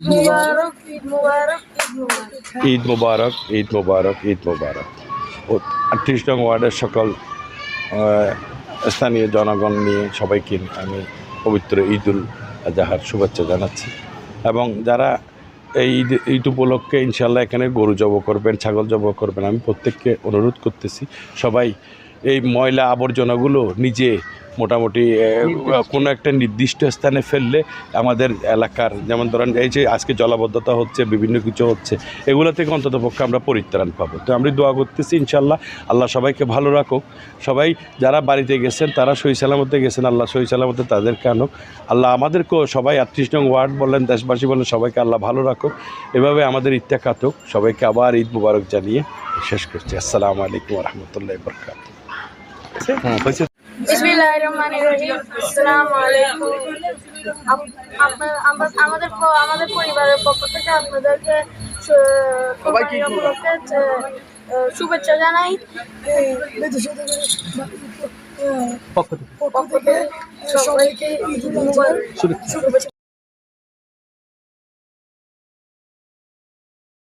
ঈদ মুবারক ঈদ মুবারক। ঈদ মোবারক, ঈদ ওয়ার্ডের সকল স্থানীয় জনগণ নিয়ে সবাইকে আমি পবিত্র ঈদুল আজহার শুভেচ্ছা জানাচ্ছি। এবং যারা এই ঈদ ঈদ উপলক্ষে ইনশাল্লাহ এখানে গরু জব করবেন, ছাগল জব করবেন, আমি প্রত্যেককে অনুরোধ করতেছি, সবাই এই ময়লা আবর্জনাগুলো নিজে মোটামুটি কোনো একটা নির্দিষ্ট স্থানে ফেললে আমাদের এলাকার যেমন ধরেন এই যে আজকে জলাবদ্ধতা হচ্ছে বিভিন্ন কিছু হচ্ছে এগুলো থেকে অন্তত পক্ষে আমরা পরিত্রাণ পাবো। তো আমি দোয়া করতেছি ইনশাল্লাহ আল্লাহ সবাইকে ভালো রাখুক। সবাই যারা বাড়িতে গেছেন তারা সই সালামতে গেছেন আল্লাহ সই সালামতে তাদেরকে আনুক। আল্লাহ আমাদেরকেও সবাই আটত্রিশ নং ওয়ার্ড বললেন দেশবাসী বলেন সবাইকে আল্লাহ ভালো রাখুক। এভাবে আমাদের ঈদটা কাটুক। সবাইকে আবার ঈদ মুবারক জানিয়ে শেষ করছি। আসসালামু আলাইকুম রহমতুল্লাহ বরকাত হ্যাঁ হয়েছে আমাদের পরিবারের পক্ষ থেকে আপনাদেরকে শুভেচ্ছা জানাই পক্ষ থেকে সবাইকে শুভেচ্ছা।